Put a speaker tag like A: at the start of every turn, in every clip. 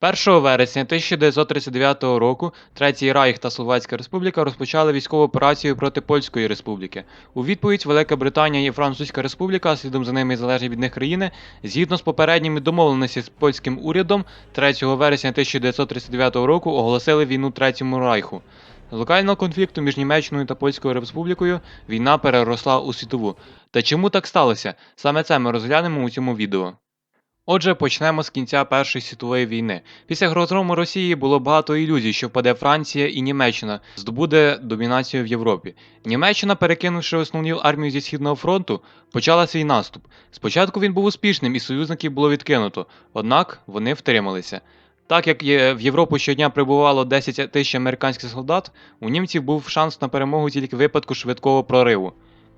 A: 1 вересня 1939 року Третій Райх та Словацька Республіка розпочали військову операцію проти Польської Республіки. У відповідь Велика Британія і Французька Республіка, слідом за ними залежні від них країни, згідно з попередніми домовленостями з польським урядом, 3 вересня 1939 року оголосили війну Третьому Райху. Локального конфлікту між Німеччиною та Польською Республікою війна переросла у світову. Та чому так сталося? Саме це ми розглянемо у цьому відео. Отже, почнемо з кінця Першої світової війни. Після розгрому Росії було багато ілюзій, що впаде Франція і Німеччина здобуде домінацію в Європі. Німеччина, перекинувши основну армію зі східного фронту, почала свій наступ. Спочатку він був успішним і союзників було відкинуто, однак вони втрималися. Так як в Європу щодня прибувало 10 тисяч американських солдат, у німців був шанс на перемогу тільки випадку швидкого прориву.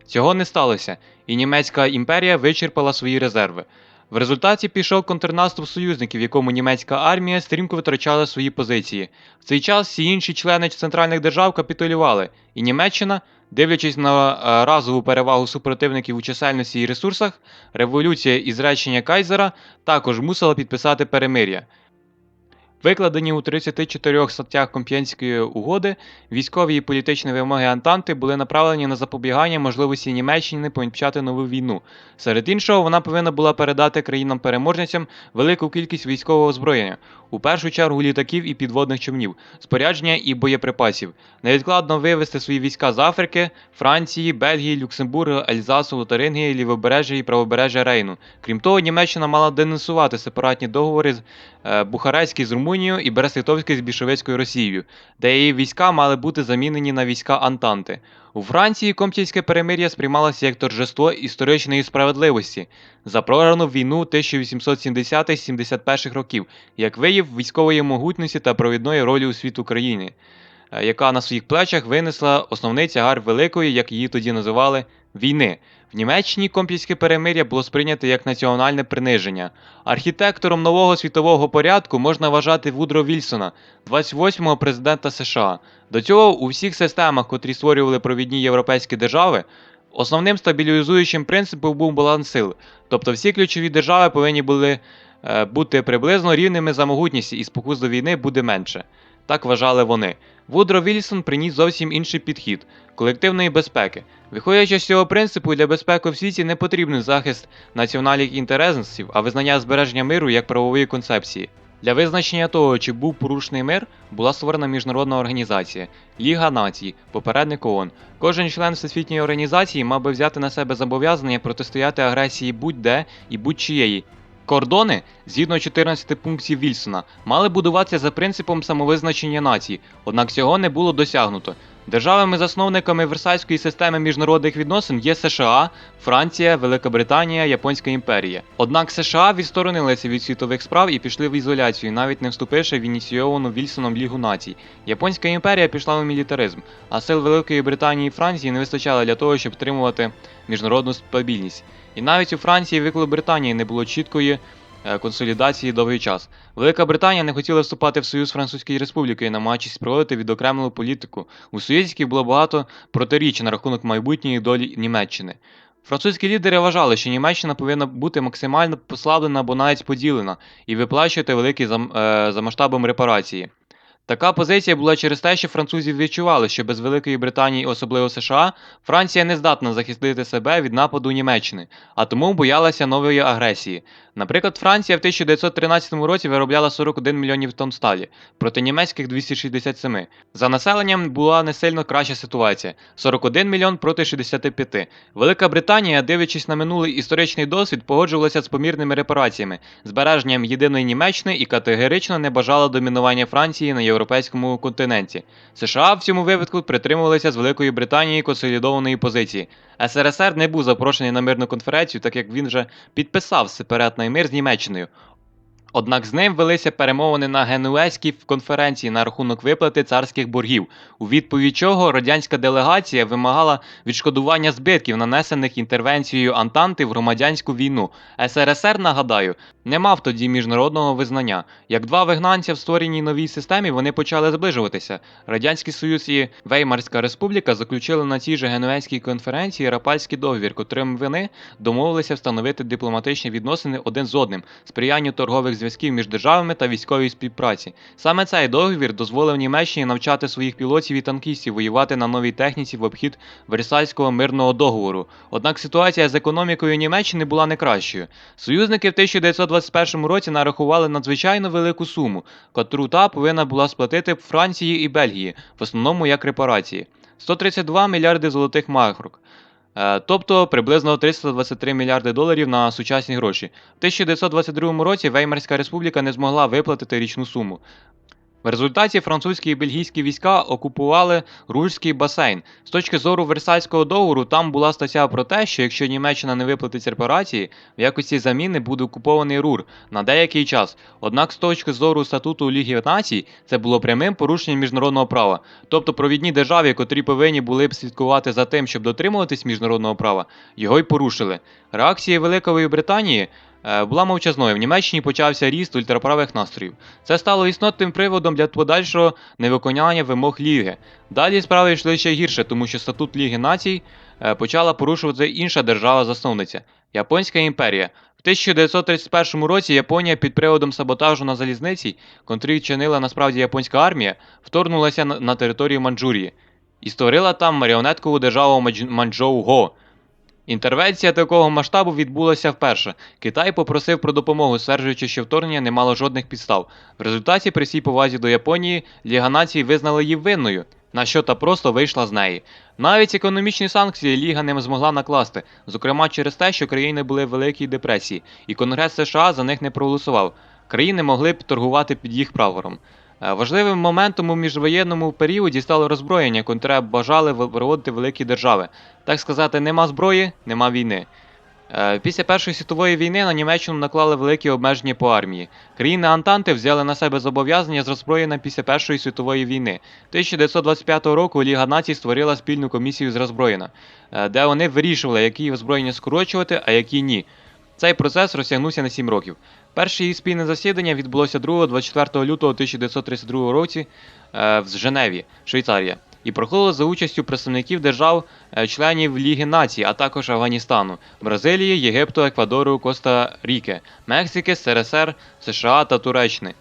A: Цього не сталося, і німецька імперія вичерпала свої резерви. В результаті пішов контрнаступ союзників, в якому німецька армія стрімко витрачала свої позиції. В цей час всі інші члени центральних держав капітулювали, і Німеччина, дивлячись на е, разову перевагу супротивників у чисельності і ресурсах, революція і зречення Кайзера також мусила підписати перемир'я. Викладені у 34 статтях Комп'єнської угоди, військові і політичні вимоги Антанти були направлені на запобігання можливості Німеччини почати нову війну. Серед іншого, вона повинна була передати країнам-переможницям велику кількість військового озброєння, у першу чергу літаків і підводних човнів, спорядження і боєприпасів, невідкладно вивести свої війська з Африки, Франції, Бельгії, Люксембурга, Ельзасу, Лотарингії, Лівобережжя і правобережжя Рейну. Крім того, Німеччина мала денонсувати сепаратні договори з е, Бухарестський з Румунією і Брест-Литовський з більшовицькою Росією, де її війська мали бути замінені на війська Антанти. У Франції Комтівське перемир'я сприймалося як торжество історичної справедливості за програну війну 1870-71 років, як вияв військової могутності та провідної ролі у світ України, е, яка на своїх плечах винесла основний тягар великої, як її тоді називали, війни. В Німеччині Комп'янське перемир'я було сприйнято як національне приниження. Архітектором нового світового порядку можна вважати Вудро Вільсона, 28-го президента США. До цього у всіх системах, котрі створювали провідні європейські держави, основним стабілізуючим принципом був баланс сил. Тобто всі ключові держави повинні були е, бути приблизно рівними за могутністю і спокус до війни буде менше. Так вважали вони. Вудро Вільсон приніс зовсім інший підхід колективної безпеки. Виходячи з цього принципу, для безпеки в світі не потрібен захист національних інтересів, а визнання збереження миру як правової концепції. Для визначення того, чи був порушений мир, була створена міжнародна організація Ліга націй, попередник ООН. Кожен член всесвітньої організації мав би взяти на себе зобов'язання протистояти агресії будь-де і будь-чиєї. Кордони, згідно 14 пунктів Вільсона, мали будуватися за принципом самовизначення націй, однак цього не було досягнуто. Державами-засновниками Версальської системи міжнародних відносин є США, Франція, Велика Британія, Японська імперія. Однак США відсторонилися від світових справ і пішли в ізоляцію, навіть не вступивши в ініційовану Вільсоном Лігу націй. Японська імперія пішла в мілітаризм, а сил Великої Британії і Франції не вистачало для того, щоб підтримувати міжнародну стабільність. І навіть у Франції і Великобританії не було чіткої консолідації довгий час. Велика Британія не хотіла вступати в Союз Французької Республіки, намагаючись проводити відокремлену політику. У союзів було багато протиріч на рахунок майбутньої долі Німеччини. Французькі лідери вважали, що Німеччина повинна бути максимально послаблена або навіть поділена і виплачувати великі за, е, за масштабом репарації. Така позиція була через те, що французів відчували, що без Великої Британії, особливо США, Франція не здатна захистити себе від нападу Німеччини, а тому боялася нової агресії. Наприклад, Франція в 1913 році виробляла 41 мільйонів тонн сталі проти німецьких 267. За населенням була не сильно краща ситуація 41 мільйон проти 65. Велика Британія, дивлячись на минулий історичний досвід, погоджувалася з помірними репараціями, збереженням єдиної Німеччини і категорично не бажала домінування Франції на європейському континенті. США в цьому випадку притримувалися з Великої Британії консолідованої позиції. СРСР не був запрошений на мирну конференцію, так як він вже підписав сепаратний мир з Німеччиною. Однак з ним велися перемовини на Генуезькій конференції на рахунок виплати царських боргів, у відповідь чого радянська делегація вимагала відшкодування збитків, нанесених інтервенцією Антанти в громадянську війну. СРСР, нагадаю, не мав тоді міжнародного визнання. Як два вигнанця в створеній новій системі вони почали зближуватися. Радянський Союз і Веймарська Республіка заключили на цій же Генуезькій конференції Рапальський договір, котрим вони домовилися встановити дипломатичні відносини один з одним, сприянню торгових зв'язків між державами та військовій співпраці. Саме цей договір дозволив Німеччині навчати своїх пілотів і танкістів воювати на новій техніці в обхід Версальського мирного договору. Однак ситуація з економікою Німеччини була не кращою. Союзники в 1921 році нарахували надзвичайно велику суму, котру та повинна була сплатити Франції і Бельгії, в основному як репарації 132 мільярди золотих марок. Е, Тобто приблизно 323 мільярди доларів на сучасні гроші. В 1922 році Веймарська республіка не змогла виплатити річну суму. В результаті французькі і бельгійські війська окупували Рульський басейн. З точки зору Версальського договору, там була стаття про те, що якщо Німеччина не виплатить репарації, в якості заміни буде окупований Рур на деякий час. Однак, з точки зору статуту Ліги Націй, це було прямим порушенням міжнародного права. Тобто провідні держави, котрі повинні були б слідкувати за тим, щоб дотримуватись міжнародного права, його й порушили. Реакція Великої Британії була мовчазною. В Німеччині почався ріст ультраправих настроїв. Це стало існотним приводом для подальшого невиконання вимог Ліги. Далі справи йшли ще гірше, тому що статут Ліги Націй е, почала порушувати інша держава-засновниця Японська імперія. В 1931 році Японія під приводом саботажу на залізниці, котрий чинила насправді японська армія, вторгнулася на, територію Манчжурії і створила там маріонеткову державу Манчжоу-Го. Інтервенція такого масштабу відбулася вперше. Китай попросив про допомогу, стверджуючи, що вторгнення не мало жодних підстав. В результаті, при всій повазі до Японії, Ліга націй визнала її винною, на що та просто вийшла з неї. Навіть економічні санкції Ліга не змогла накласти, зокрема через те, що країни були в великій депресії, і Конгрес США за них не проголосував. Країни могли б торгувати під їх прапором. Е, Важливим моментом у міжвоєнному періоді стало роззброєння, котре бажали проводити великі держави. Так сказати, нема зброї, нема війни. Е, Після Першої світової війни на Німеччину наклали великі обмеження по армії. Країни Антанти взяли на себе зобов'язання з роззброєння після Першої світової війни. 1925 року Ліга націй створила спільну комісію з роззброєння, е, де вони вирішували, які озброєння скорочувати, а які ні. Цей процес розтягнувся на 7 років. Перше її спільне засідання відбулося 2-24 лютого 1932 році е, в Женеві, Швейцарія, і проходило за участю представників держав е, Ліги націй, а також Афганістану, Бразилії, Єгипту, Еквадору, Коста-Ріки, Мексики, СРСР, США та Туреччини.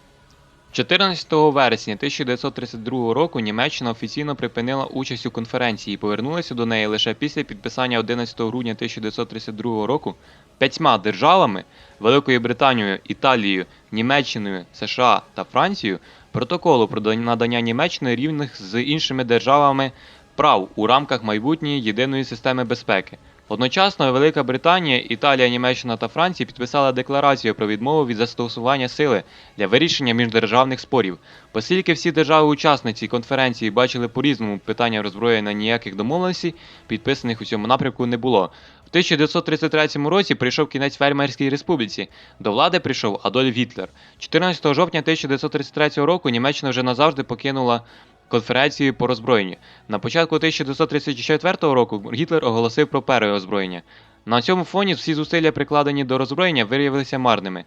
A: 14 вересня 1932 року Німеччина офіційно припинила участь у конференції і повернулася до неї лише після підписання 11 грудня 1932 року п'ятьма державами Великою Британією, Італією, Німеччиною, США та Францією протоколу про надання Німеччини рівних з іншими державами прав у рамках майбутньої єдиної системи безпеки. Одночасно Велика Британія, Італія, Німеччина та Франція підписали декларацію про відмову від застосування сили для вирішення міждержавних спорів. Оскільки всі держави-учасниці конференції бачили по-різному питання роззброєння ніяких домовленостей, підписаних у цьому напрямку не було. В 1933 році прийшов кінець Фермерській республіці. До влади прийшов Адольф Гітлер. 14 жовтня 1933 року Німеччина вже назавжди покинула конференцію по роззброєнню. На початку 1934 року Гітлер оголосив про переозброєння. На цьому фоні всі зусилля, прикладені до роззброєння, виявилися марними.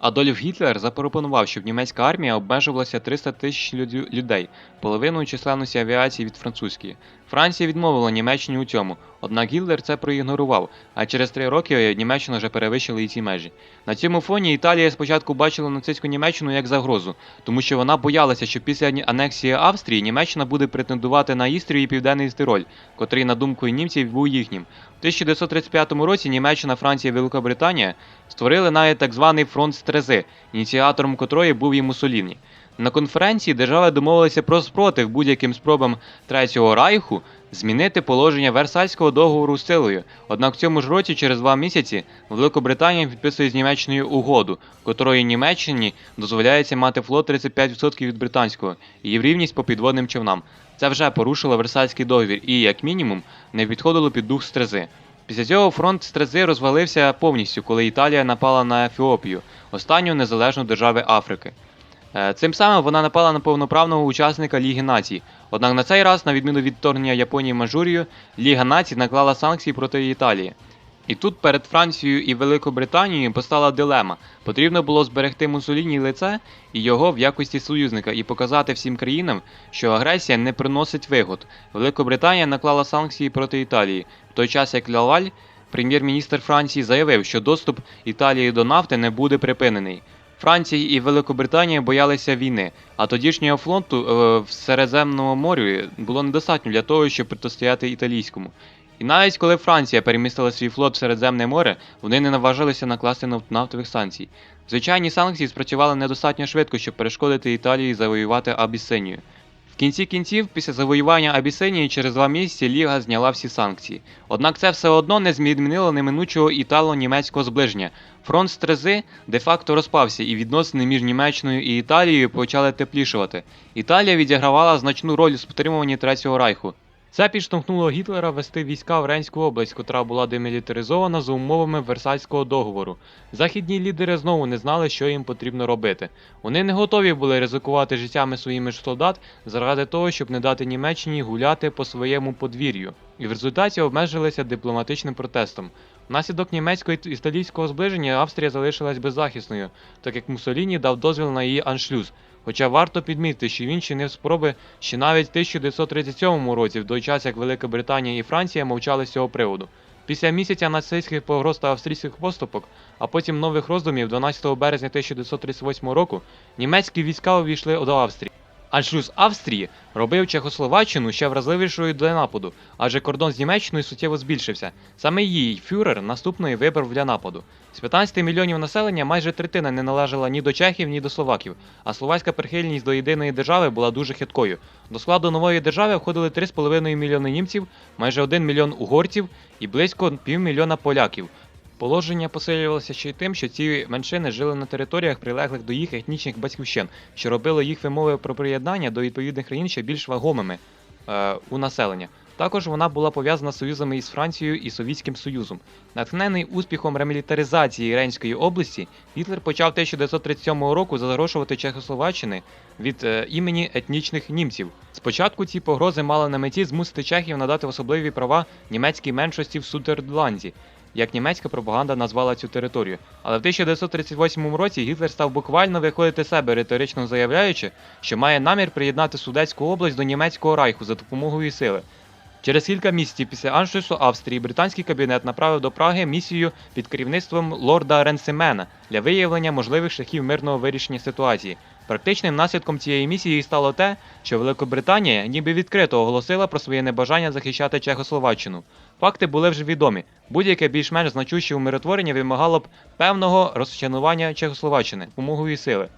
A: Адольф Гітлер запропонував, щоб німецька армія обмежувалася 300 тисяч людей, половиною численності авіації від французької. Франція відмовила Німеччині у цьому, однак Гітлер це проігнорував, а через три роки Німеччина вже перевищила і ці межі. На цьому фоні Італія спочатку бачила нацистську Німеччину як загрозу, тому що вона боялася, що після анексії Австрії Німеччина буде претендувати на Істрію і Південний Тироль, котрий, на думку німців, був їхнім. У 1935 році Німеччина, Франція і Великобританія створили навіть так званий фронт Стрези, ініціатором котрої був і Муссоліні. На конференції держави домовилися про спротив будь-яким спробам Третього Райху змінити положення Версальського договору силою. Однак в цьому ж році, через два місяці, Великобританія підписує з Німеччиною угоду, котрою Німеччині дозволяється мати флот 35% від британського і рівність по підводним човнам. Це вже порушило Версальський договір і, як мінімум, не підходило під дух стрези. Після цього фронт Стрези розвалився повністю, коли Італія напала на Ефіопію, останню незалежну державу Африки. Е, Цим самим вона напала на повноправного учасника Ліги Націй. Однак на цей раз, на відміну від вторгнення Японії в Манчжурію, Ліга Націй наклала санкції проти Італії. І тут перед Францією і Великобританією постала дилема. Потрібно було зберегти Муссоліні лице і його в якості союзника і показати всім країнам, що агресія не приносить вигод. Великобританія наклала санкції проти Італії, в той час як Лаваль, прем'єр-міністр Франції, заявив, що доступ Італії до нафти не буде припинений. Франція і Великобританія боялися війни, а тодішнього флоту е, в Середземному морі було недостатньо для того, щоб протистояти італійському. І навіть коли Франція перемістила свій флот в Середземне море, вони не наважилися накласти нафтових санкцій. Звичайні санкції спрацювали недостатньо швидко, щоб перешкодити Італії завоювати Абісинію. В кінці кінців, після завоювання Абісинії через два місяці Ліга зняла всі санкції. Однак це все одно не змінило неминучого італо-німецького зближення. Фронт Стрези де-факто розпався, і відносини між Німеччиною і Італією почали теплішувати. Італія відігравала значну роль у підтримуванні Третього Райху. Це підштовхнуло Гітлера вести війська в Рейнську область, котра була демілітаризована за умовами Версальського договору. Західні лідери знову не знали, що їм потрібно робити. Вони не готові були ризикувати життями своїми ж солдат заради того, щоб не дати Німеччині гуляти по своєму подвір'ю, і в результаті обмежилися дипломатичним протестом. Внаслідок німецько-італійського зближення Австрія залишилась беззахисною, так як Муссоліні дав дозвіл на її аншлюз. Хоча варто підмітити, що він чинив спроби ще навіть в 1937 році, в той час як Велика Британія і Франція мовчали з цього приводу. Після місяця нацистських погроз та австрійських поступок, а потім нових роздумів 12 березня 1938 року німецькі війська увійшли до Австрії. Аншлюз Австрії робив Чехословаччину ще вразливішою для нападу, адже кордон з Німеччиною суттєво збільшився. Саме її фюрер наступної вибрав для нападу. З 15 мільйонів населення майже третина не належала ні до чехів, ні до словаків, а словацька прихильність до єдиної держави була дуже хиткою. До складу нової держави входили 3,5 мільйони німців, майже 1 мільйон угорців і близько півмільйона поляків. Положення посилювалося ще й тим, що ці меншини жили на територіях, прилеглих до їх етнічних батьківщин, що робило їх вимови про приєднання до відповідних країн ще більш вагомими е, у населення. Також вона була пов'язана з союзами із Францією і Совітським Союзом. Натхнений успіхом ремілітаризації Рейнської області, Гітлер почав 1937 року загрошувати Чехословаччини від е, імені етнічних німців. Спочатку ці погрози мали на меті змусити чехів надати особливі права німецькій меншості в Сутерланді, як німецька пропаганда назвала цю територію. Але в 1938 році Гітлер став буквально виходити себе, риторично заявляючи, що має намір приєднати Судецьку область до німецького райху за допомогою сили. Через кілька місяців після аншлюсу Австрії британський кабінет направив до Праги місію під керівництвом лорда Ренсемена для виявлення можливих шляхів мирного вирішення ситуації. Практичним наслідком цієї місії стало те, що Великобританія ніби відкрито оголосила про своє небажання захищати Чехословаччину. Факти були вже відомі. Будь-яке більш-менш значуще умиротворення вимагало б певного розчанування Чехословаччини допомогою сили.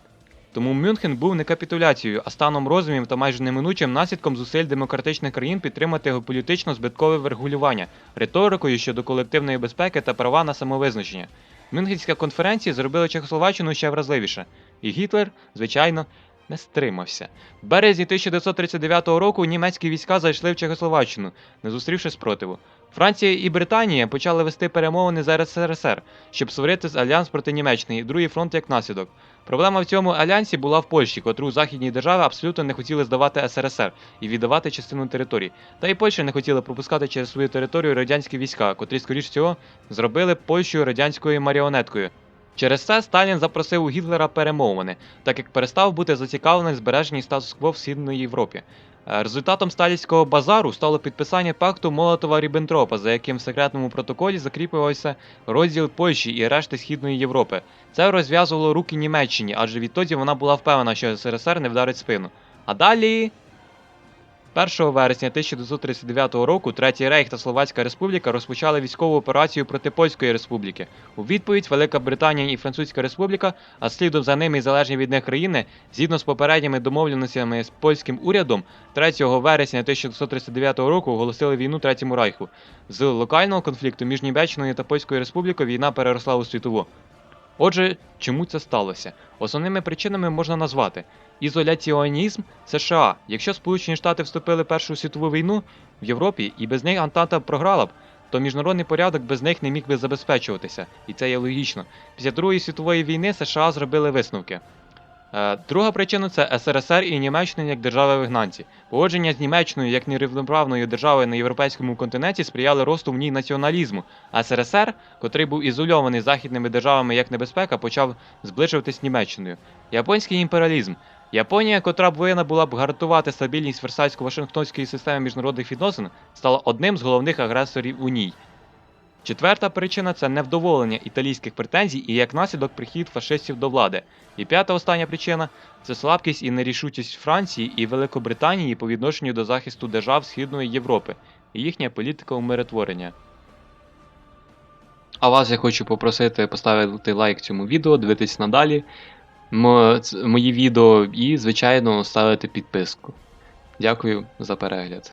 A: Тому Мюнхен був не капітуляцією, а станом розумів та майже неминучим наслідком зусиль демократичних країн підтримати геополітично збиткове врегулювання, риторикою щодо колективної безпеки та права на самовизначення. Мюнхенська конференція зробила Чехословаччину ще вразливіше, і Гітлер, звичайно, не стримався. В березні 1939 року німецькі війська зайшли в Чехословаччину, не зустрівши спротиву. Франція і Британія почали вести перемовини з РСРСР, щоб створити з альянс проти Німеччини і другий фронт як наслідок. Проблема в цьому альянсі була в Польщі, котру західні держави абсолютно не хотіли здавати СРСР і віддавати частину території. Та й Польща не хотіла пропускати через свою територію радянські війська, котрі, скоріш всього, зробили Польщу радянською маріонеткою. Через це Сталін запросив у Гітлера перемовини, так як перестав бути зацікавлений в збереженні статус-кво в Східній Європі. Е, Результатом сталінського базару стало підписання пакту Молотова-Ріббентропа, за яким в секретному протоколі закріплювався розділ Польщі і решти Східної Європи. Це розв'язувало руки Німеччині, адже відтоді вона була впевнена, що СРСР не вдарить спину. А далі. 1 вересня 1939 року Третій Рейх та Словацька Республіка розпочали військову операцію проти Польської Республіки. У відповідь Велика Британія і Французька Республіка, а слідом за ними і залежні від них країни, згідно з попередніми домовленостями з польським урядом, 3 вересня 1939 року оголосили війну Третьому Райху. З локального конфлікту між Німеччиною та Польською Республікою війна переросла у світову. Отже, чому це сталося? Основними причинами можна назвати ізоляціонізм США. Якщо Сполучені Штати вступили в Першу світову війну в Європі і без них Антанта програла б, то міжнародний порядок без них не міг би забезпечуватися, і це є логічно. Після Другої світової війни США зробили висновки. Е, Друга причина це СРСР і Німеччина як держави вигнанці. Погодження з Німеччиною як нерівноправною державою на європейському континенті сприяли росту в ній націоналізму. СРСР, котрий був ізольований західними державами як небезпека, почав зближуватись з Німеччиною. Японський імперіалізм. Японія, котра повинна була б гарантувати стабільність Версальсько-Вашингтонської системи міжнародних відносин, стала одним з головних агресорів у ній. Четверта причина це невдоволення італійських претензій і як наслідок прихід фашистів до влади. І п'ята остання причина це слабкість і нерішучість Франції і Великобританії по відношенню до захисту держав Східної Європи і їхня політика умиротворення. А вас я хочу попросити поставити лайк цьому відео, дивитись надалі мо- мої відео і, звичайно, ставити підписку. Дякую за перегляд.